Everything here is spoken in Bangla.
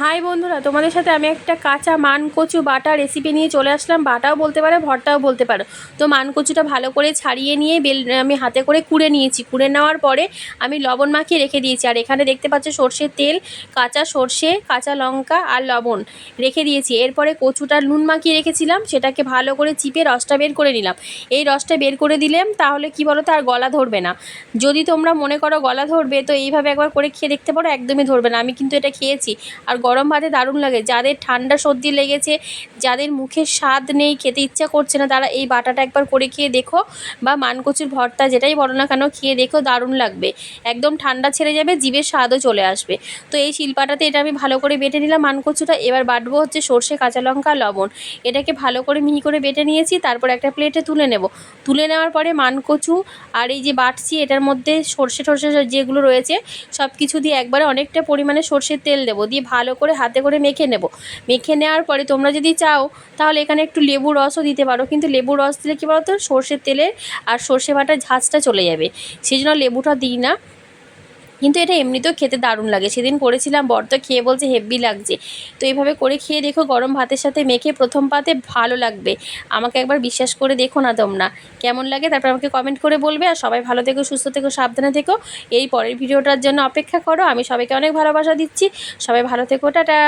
হাই বন্ধুরা, তোমাদের সাথে আমি একটা কাঁচা মান কচু বাটা রেসিপি নিয়ে চলে আসলাম। বাটাও বলতে পারো, ভর্তাও বলতে পারো। তো মান কচুটা ভালো করে ছাড়িয়ে নিয়ে বেল আমি হাতে করে কুড়ে নিয়েছি। কুড়ে নেওয়ার পরে আমি লবণ মাখিয়ে রেখে দিয়েছি। আর এখানে দেখতে পাচ্ছ সর্ষের তেল, কাঁচা সর্ষে, কাঁচা লঙ্কা আর লবণ রেখে দিয়েছি। এরপরে কচুটা নুন মাখিয়ে রেখেছিলাম, সেটাকে ভালো করে চিপে রসটা বের করে নিলাম। এই রসটা বের করে দিলাম, তাহলে কি বলো তো আর গলা ধরবে না। যদি তোমরা মনে করো গলা ধরবে, তো এইভাবে একবার করে খেয়ে দেখতে পারো, একদমই ধরবে না। আমি কিন্তু এটা খেয়েছি। আর গরম ভাতে দারুণ লাগে। যাদের ঠান্ডা সর্দি লেগেছে, যাদের মুখে স্বাদ নেই, খেতে ইচ্ছা করছে না, তারা এই বাটাটা একবার করে খেয়ে দেখো বা মানকচুর ভর্তা যেটাই বলো না কেন, খেয়ে দেখো দারুণ লাগবে। একদম ঠান্ডা ছেড়ে যাবে, জিভের স্বাদও চলে আসবে। তো এই শিলপাটাতে এটা আমি ভালো করে বেটে নিলাম মানকচুটা। এবার বাটবো হচ্ছে সর্ষে, কাঁচা লঙ্কা, লবণ। এটাকে ভালো করে মিহি করে বেটে নিয়েছি, তারপর একটা প্লেটে তুলে নেব। তুলে নেওয়ার পরে মানকচু আর এই যে বাটছি, এটার মধ্যে সর্ষে টর্ষে যেগুলো রয়েছে সব কিছু দিয়ে একবারে অনেকটা পরিমাণে সর্ষের তেল দেবো। দিয়ে ভালো করে হাতে করে মেখে নেব। মেখে নেওয়ার পরে তোমরা যদি চাও, তাহলে এখানে একটু লেবু রসও দিতে পারো। কিন্তু লেবু রস দিলে কী বলতো? সর্ষের তেলের আর সর্ষে বাটার ঝাঁজটা চলে যাবে। সেই জন্য লেবুটা দিই না। কিন্তু এটা এমনিতেও খেতে দারুণ লাগে। সেদিন করেছিলাম, বর তো খেয়ে বলছে হেভি লাগছে। তো এইভাবে করে খেয়ে দেখো, গরম ভাতের সাথে মেখে প্রথম পাতে ভালো লাগবে। আমাকে একবার বিশ্বাস করে দেখো না তোমরা। কেমন লাগে তারপর আমাকে কমেন্ট করে বলবে। আর সবাই ভালো থেকো, সুস্থ থেকো, সাবধানে থেকো। এই পরের ভিডিওটার জন্য অপেক্ষা করো। আমি সবাইকে অনেক ভালোবাসা দিচ্ছি। সবাই ভালো থেকো, টাটা।